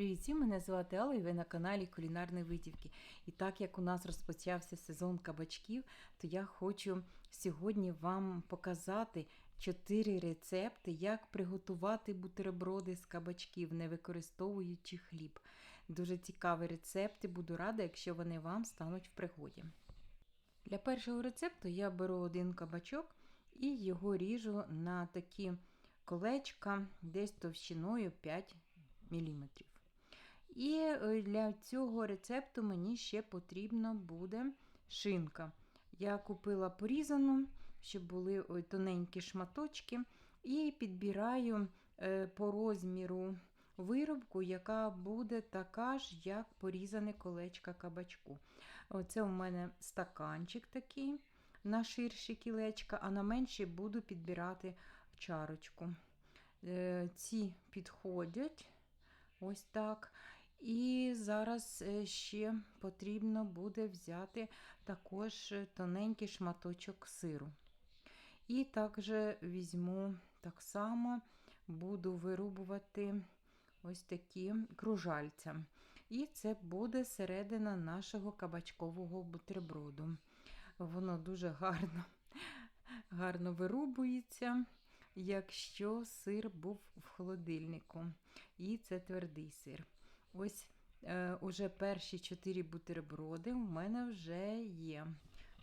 Привіт, всім, мене звати Алла і ви на каналі Кулінарної Витівки. І так як у нас розпочався сезон кабачків, то я хочу сьогодні вам показати 4 рецепти, як приготувати бутерброди з кабачків, не використовуючи хліб. Дуже цікаві рецепти, буду рада, якщо вони вам стануть в пригоді. Для першого рецепту я беру один кабачок і його ріжу на такі колечка десь товщиною 5 мм. І е, для цього рецепту мені ще потрібно буде шинка. Я купила порізану, щоб були тоненькі шматочки, і підбираю е, по розміру виробку, яка буде така ж, як порізане колечка кабачку. Оце у мене стаканчик такий на ширші кілечка, а на менші буду підбирати чарочку. Е, ці підходять ось так. І зараз е, ще потрібно буде взяти також тоненький шматочок сиру. І також візьму так само, буду вирубувати ось такі кружальця. І це буде середина нашого кабачкового бутерброду. Воно дуже гарно, гарно вирубується. Якщо сир був в холодильнику, і це твердий сир. Ось е, уже перші 4 бутерброди в мене вже є.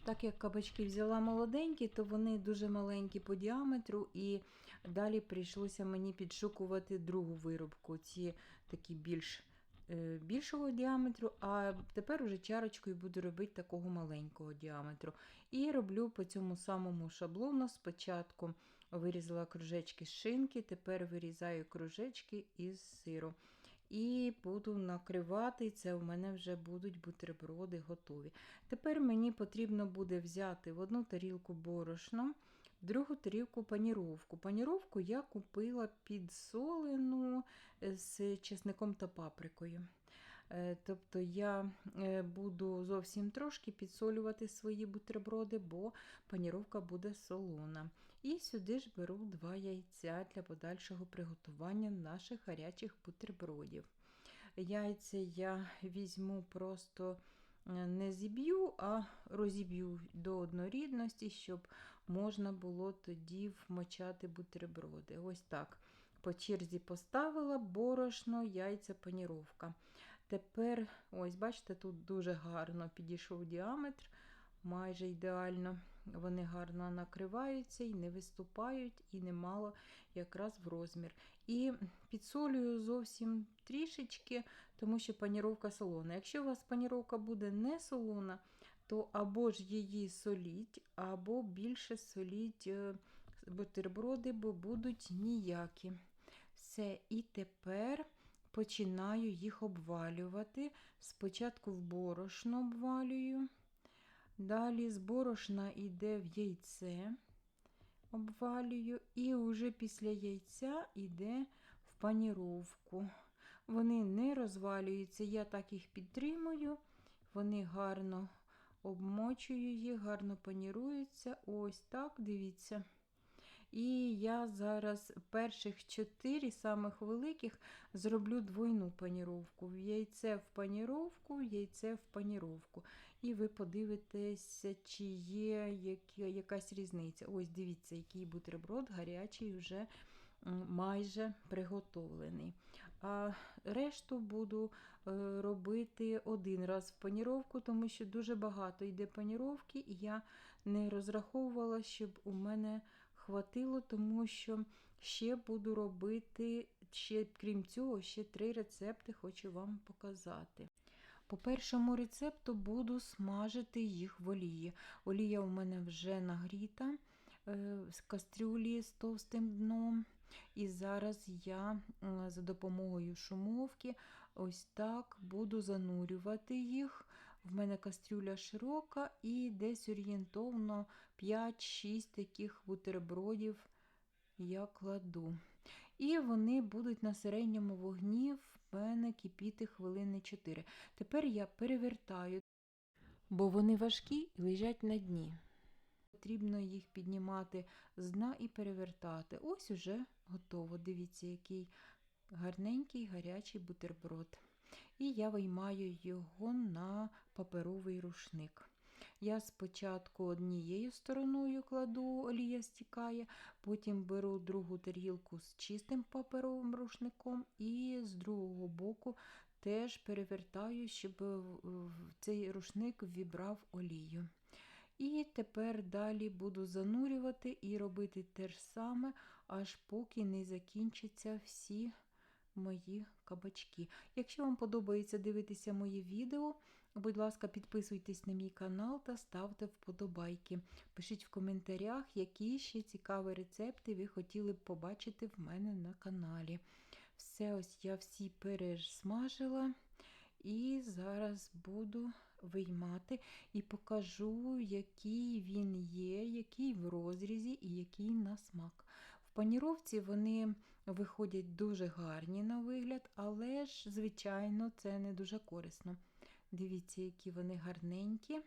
Так як кабачки взяла молоденькі, то вони дуже маленькі по діаметру, і далі прийшлося мені підшукувати другу виробку. Ці такі більш е, більшого діаметру, а тепер уже чарочкою буду робити такого маленького діаметру. І роблю по цьому самому шаблону. Спочатку вирізала кружечки з шинки, тепер вирізаю кружечки із сиру. І буду накривати, це у мене вже будуть бутерброди готові. Тепер мені потрібно буде взяти в одну тарілку борошно, в другу тарілку паніровку. Паніровку я купила підсолену з чесником та паприкою. Е, тобто я е, буду зовсім трошки підсолювати свої бутерброди, бо паніровка буде солона. І сюди ж беру два яйця для подальшого приготування наших гарячих бутербродів. Яйця я візьму просто. Е, не зіб'ю, а розіб'ю до однорідності, щоб можна було тоді вмочати бутерброди. Ось так. По черзі поставила борошно, яйця, паніровка. Тепер, ось, бачите, тут дуже гарно підійшов діаметр, майже ідеально. Вони гарно накриваються і не виступають, і немало якраз в розмір. І підсолюю зовсім трішечки, тому що паніровка солона. Якщо у вас паніровка буде не солона, то або ж її соліть, або більше соліть е, бутерброди, бо будуть ніякі. Все, і тепер починаю їх обвалювати. Спочатку в борошно обвалюю, далі з борошна йде в яйце, обвалюю, і вже після яйця йде в паніровку. Вони не розвалюються, я так їх підтримую, вони гарно обмочую їх, гарно паніруються. Ось так, дивіться. І я зараз перших чотири самих великих зроблю двойну паніровку. Яйце в паніровку, яйце в паніровку. І ви подивитеся, чи є якась різниця. Ось дивіться, який бутерброд гарячий вже майже приготовлений. А решту буду е, робити один раз в паніровку, тому що дуже багато йде паніровки, і я не розраховувала, щоб у мене хватило, тому що ще буду робити, ще, крім цього, ще три рецепти хочу вам показати. По першому рецепту буду смажити їх в олії. Олія у мене вже нагріта е, з кастрюлі з товстим дном. І зараз я за допомогою шумовки ось так буду занурювати їх. В мене кастрюля широка і десь орієнтовно 5-6 таких бутербродів я кладу. І вони будуть на середньому вогні мене кипіти хвилини 4. Тепер я перевертаю, бо вони важкі і лежать на дні. Потрібно їх піднімати з дна і перевертати. Ось уже готово. Дивіться, який гарненький гарячий бутерброд. І я виймаю його на паперовий рушник. Я спочатку однією стороною кладу, олія стікає, потім беру другу тарілку з чистим паперовим рушником і з другого боку теж перевертаю, щоб цей рушник вібрав олію. І тепер далі буду занурювати і робити те ж саме, аж поки не закінчаться всі мої кабачки. Якщо вам подобається дивитися моє відео, будь ласка, підписуйтесь на мій канал та ставте вподобайки. Пишіть в коментарях, які ще цікаві рецепти ви хотіли б побачити в мене на каналі. Все ось я всі пересмажила. І зараз буду виймати і покажу, який він є, який в розрізі і який на смак. В паніровці вони виходять дуже гарні на вигляд, але ж, звичайно, це не дуже корисно. Дивіться, які вони гарненькі.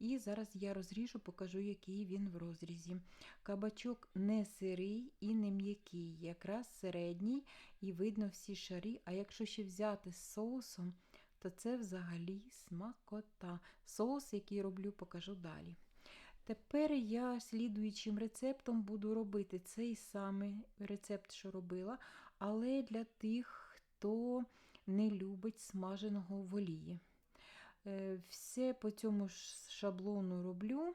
І зараз я розріжу, покажу, який він в розрізі. Кабачок не сирий і не м'який, якраз середній, і видно всі шарі. А якщо ще взяти з соусом, то це взагалі смакота. Соус, який роблю, покажу далі. Тепер я слідуючим рецептом буду робити цей самий рецепт, що робила, але для тих, хто не любить смаженого в олії. Е, все по цьому шаблону роблю.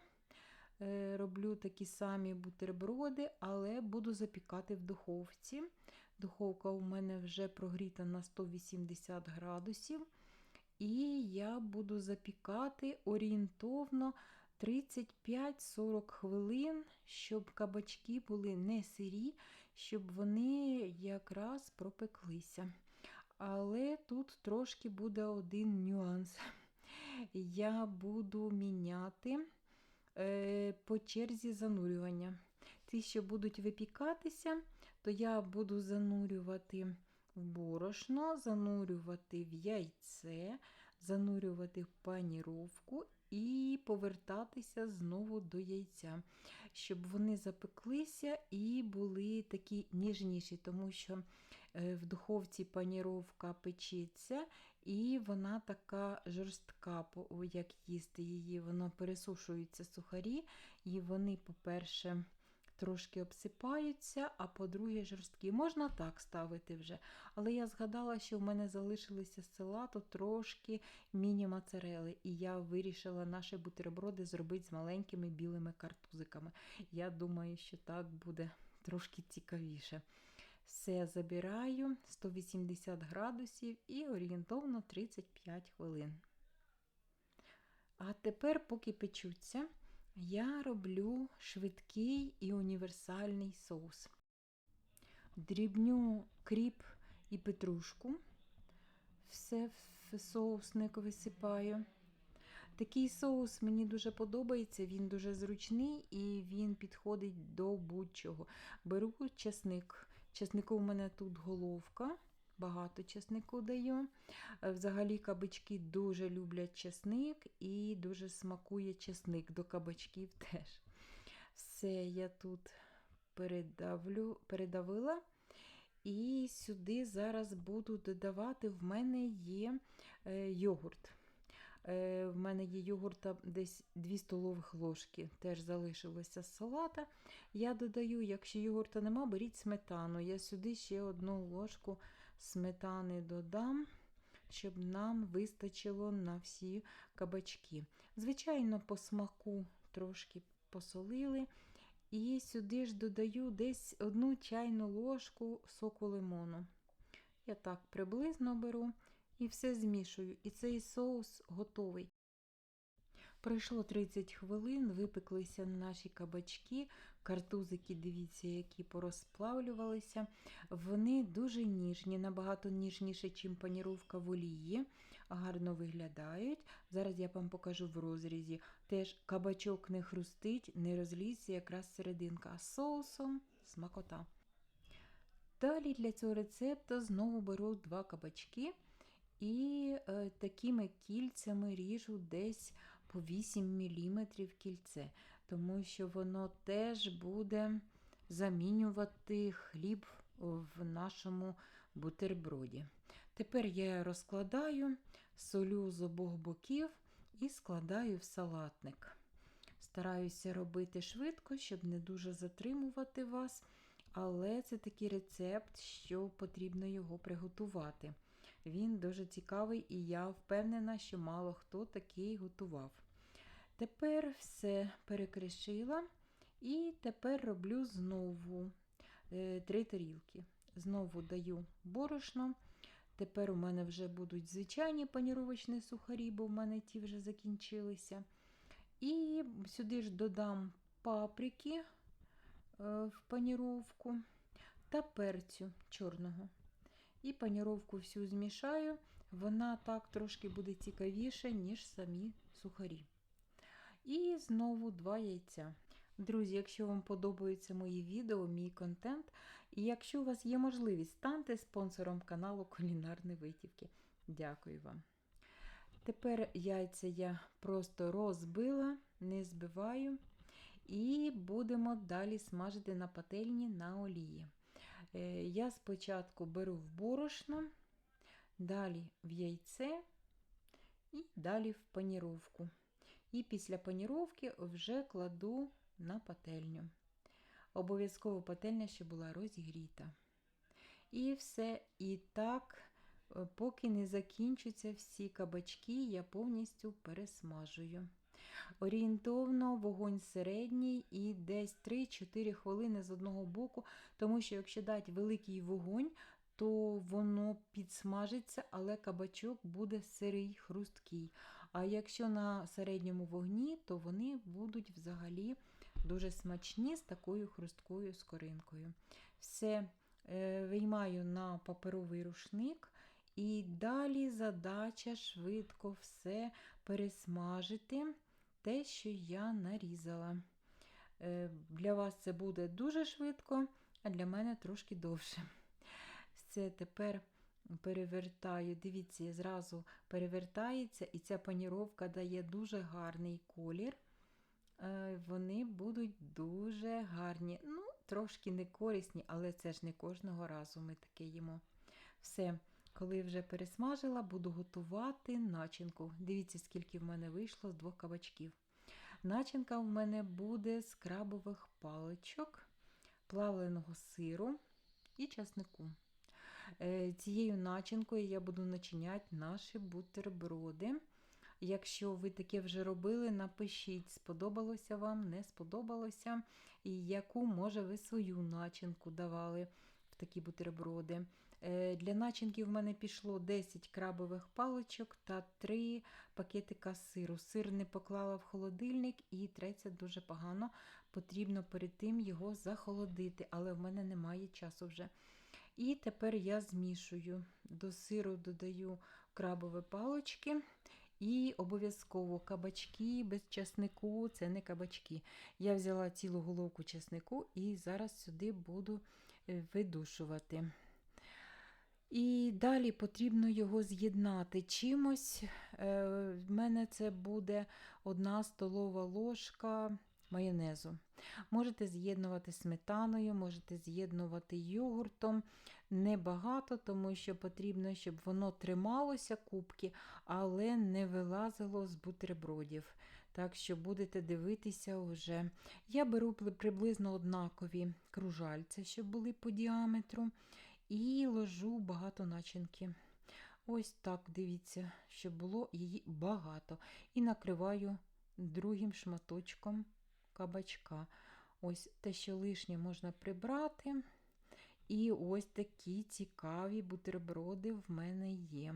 Е, роблю такі самі бутерброди, але буду запікати в духовці. Духовка у мене вже прогріта на 180 градусів. І я буду запікати орієнтовно 35-40 хвилин, щоб кабачки були не сирі, щоб вони якраз пропеклися. Але тут трошки буде один нюанс. Я буду міняти е, по черзі занурювання. Ті, що будуть випікатися, то я буду занурювати в борошно, занурювати в яйце, занурювати в паніровку і повертатися знову до яйця, щоб вони запеклися і були такі ніжніші, тому що е, в духовці паніровка печеться, і вона така жорстка, як їсти її, вона пересушуються сухарі, і вони, по-перше, трошки обсипаються, а по-друге, жорсткі. Можна так ставити вже. Але я згадала, що в мене залишилися з салату трошки міні-мацарели, і я вирішила наші бутерброди зробити з маленькими білими картузиками. Я думаю, що так буде трошки цікавіше. Все забираю 180 градусів і орієнтовно 35 хвилин. А тепер, поки печуться, я роблю швидкий і універсальний соус. Дрібню кріп і петрушку, все в соусник висипаю. Такий соус мені дуже подобається, він дуже зручний і він підходить до будь-чого. Беру чесник. Чеснику у мене тут головка багато чеснику даю. Е, взагалі кабачки дуже люблять чесник і дуже смакує чесник до кабачків теж. Все, я тут передавлю, передавила. І сюди зараз буду додавати, в мене є е, йогурт. Е, в мене є йогурта десь 2 столових ложки, теж залишилося з салата. Я додаю, якщо йогурта нема, беріть сметану. Я сюди ще одну ложку сметани додам, щоб нам вистачило на всі кабачки. Звичайно, по смаку трошки посолили. І сюди ж додаю десь одну чайну ложку соку лимону. Я так приблизно беру і все змішую. І цей соус готовий. Пройшло 30 хвилин, випеклися наші кабачки, картузики, дивіться, які порозплавлювалися. Вони дуже ніжні, набагато ніжніше, ніж паніровка в олії. Гарно виглядають. Зараз я вам покажу в розрізі. Теж кабачок не хрустить, не розлізся, якраз серединка, а соусом смакота. Далі для цього рецепту знову беру два кабачки і е, такими кільцями ріжу десь по 8 мм кільце, тому що воно теж буде замінювати хліб в нашому бутерброді. Тепер я розкладаю, солю з обох боків і складаю в салатник. Стараюся робити швидко, щоб не дуже затримувати вас, але це такий рецепт, що потрібно його приготувати. Він дуже цікавий і я впевнена, що мало хто такий готував. Тепер все перекришила і тепер роблю знову е, три тарілки. Знову даю борошно. Тепер у мене вже будуть звичайні паніровочні сухарі, бо в мене ті вже закінчилися. І сюди ж додам паприки е, в паніровку та перцю чорного. І паніровку всю змішаю, вона так трошки буде цікавіша, ніж самі сухарі. І знову два яйця. Друзі, якщо вам подобаються мої відео, мій контент, і якщо у вас є можливість, станьте спонсором каналу Кулінарні Витівки. Дякую вам. Тепер яйця я просто розбила, не збиваю. І будемо далі смажити на пательні на олії. Е, Я спочатку беру в борошно, далі в яйце і далі в паніровку. І після паніровки вже кладу на пательню. Обов'язково пательня ще була розігріта. І все. І так, е, поки не закінчаться всі кабачки, я повністю пересмажую. Орієнтовно вогонь середній і десь 3-4 хвилини з одного боку, тому що якщо дати великий вогонь, то воно підсмажиться, але кабачок буде сирий, хрусткий. А якщо на середньому вогні, то вони будуть взагалі дуже смачні з такою хрусткою скоринкою. Все е, виймаю на паперовий рушник. І далі задача швидко все пересмажити те, що я нарізала. Е, Для вас це буде дуже швидко, а для мене трошки довше. Все тепер перевертаю. Дивіться, зразу перевертається, і ця паніровка дає дуже гарний колір. Е, Вони будуть дуже гарні. Ну, трошки не корисні, але це ж не кожного разу ми таке їмо. Все. Коли вже пересмажила, буду готувати начинку. Дивіться, скільки в мене вийшло з двох кабачків. Начинка в мене буде з крабових паличок, плавленого сиру і часнику. Е, цією начинкою я буду начиняти наші бутерброди. Якщо ви таке вже робили, напишіть, сподобалося вам, не сподобалося, і яку, може, ви свою начинку давали в такі бутерброди. Е, для начинки в мене пішло 10 крабових паличок та 3 пакетика сиру. Сир не поклала в холодильник і треться дуже погано. Потрібно перед тим його захолодити, але в мене немає часу вже. І тепер я змішую. До сиру додаю крабові палички. І обов'язково кабачки без часнику це не кабачки. Я взяла цілу головку часнику і зараз сюди буду е, видушувати. І далі потрібно його з'єднати чимось. Е, В мене це буде одна столова ложка майонезу. Можете з'єднувати сметаною, можете з'єднувати йогуртом. Небагато, тому що потрібно, щоб воно трималося кубки, але не вилазило з бутербродів. Так що будете дивитися вже. Я беру приблизно однакові кружальця, щоб були по діаметру. І ложу багато начинки. Ось так, дивіться, щоб було її багато. І накриваю другим шматочком кабачка. Ось те, що лишнє можна прибрати. І ось такі цікаві бутерброди в мене є.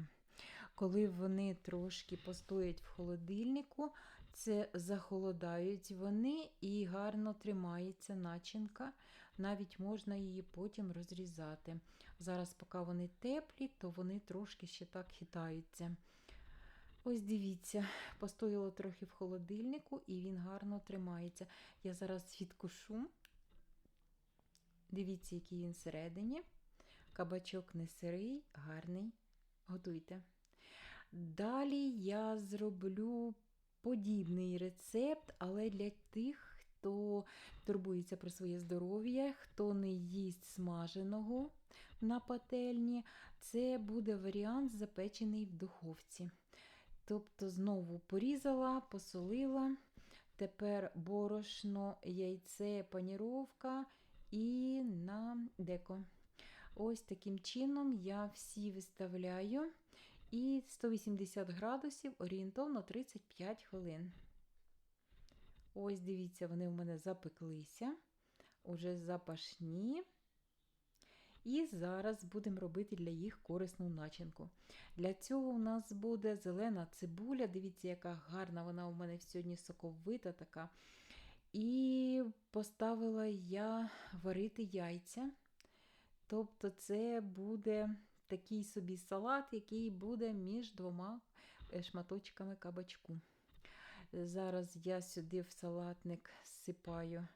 Коли вони трошки постоять в холодильнику, це захолодають вони і гарно тримається начинка. Навіть можна її потім розрізати. Зараз, поки вони теплі, то вони трошки ще так хитаються. Ось дивіться, постояло трохи в холодильнику і він гарно тримається. Я зараз відкушу. Дивіться, який він всередині. Кабачок не сирий, гарний. Готуйте. Далі я зроблю подібний рецепт, але для тих, хто турбується про своє здоров'я, хто не їсть смаженого на пательні, це буде варіант запечений в духовці. Тобто знову порізала, посолила. Тепер борошно, яйце, паніровка і на деко. Ось таким чином я всі виставляю. І 180 градусів орієнтовно 35 хвилин. Ось дивіться, вони в мене запеклися, уже запашні. І зараз будемо робити для їх корисну начинку. Для цього у нас буде зелена цибуля. Дивіться, яка гарна вона у мене сьогодні соковита така. І поставила я варити яйця. Тобто, це буде такий собі салат, який буде між двома е, шматочками кабачку. Зараз я сюди в салатник сипаю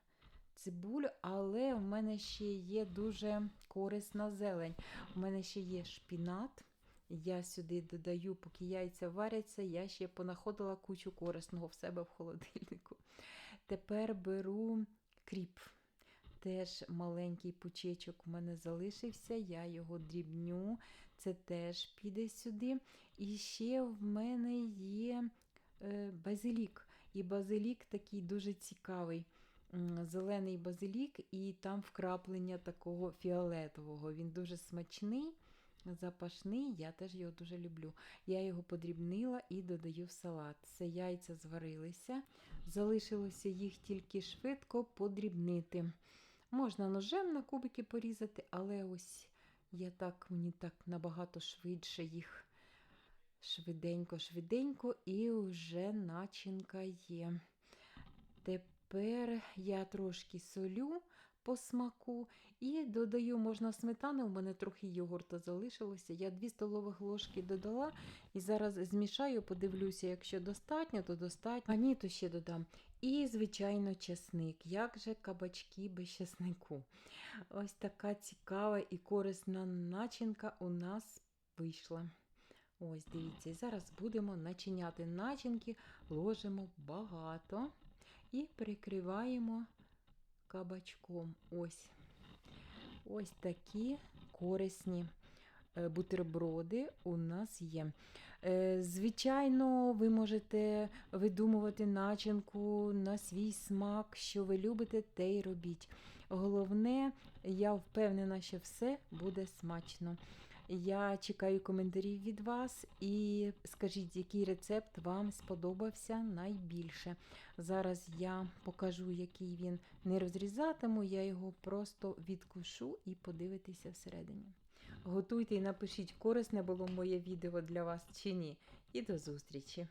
цибулю, але в мене ще є дуже корисна зелень. У мене ще є шпінат. Я сюди додаю, поки яйця варяться, я ще понаходила кучу корисного в себе в холодильнику. Тепер беру кріп. Теж маленький пучечок у мене залишився, я його дрібню, це теж піде сюди. І ще в мене є е, базилік. І базилік такий дуже цікавий. Зелений базилік, і там вкраплення такого фіолетового. Він дуже смачний, запашний, я теж його дуже люблю. Я його подрібнила і додаю в салат. Це яйця зварилися, залишилося їх тільки швидко подрібнити. Можна ножем на кубики порізати, але ось я так, мені так набагато швидше їх швиденько-швиденько, і вже начинка є. Тепер я трошки солю по смаку і додаю, можна сметани, у мене трохи йогурту залишилося. Я 2 столових ложки додала і зараз змішаю, подивлюся, якщо достатньо, то достатньо. А ні, то ще додам. І, звичайно, чесник. Як же кабачки без чеснику? Ось така цікава і корисна начинка у нас вийшла. Ось, дивіться, і зараз будемо начиняти начинки, ложимо багато і прикриваємо кабачком. Ось. Ось такі корисні е, бутерброди у нас є. Е, Звичайно, ви можете видумувати начинку на свій смак, що ви любите, те й робіть. Головне, я впевнена, що все буде смачно. Я чекаю коментарів від вас і скажіть, який рецепт вам сподобався найбільше. Зараз я покажу, який він не розрізатиму, я його просто відкушу і подивитися всередині. Готуйте і напишіть, корисне було моє відео для вас чи ні. І до зустрічі!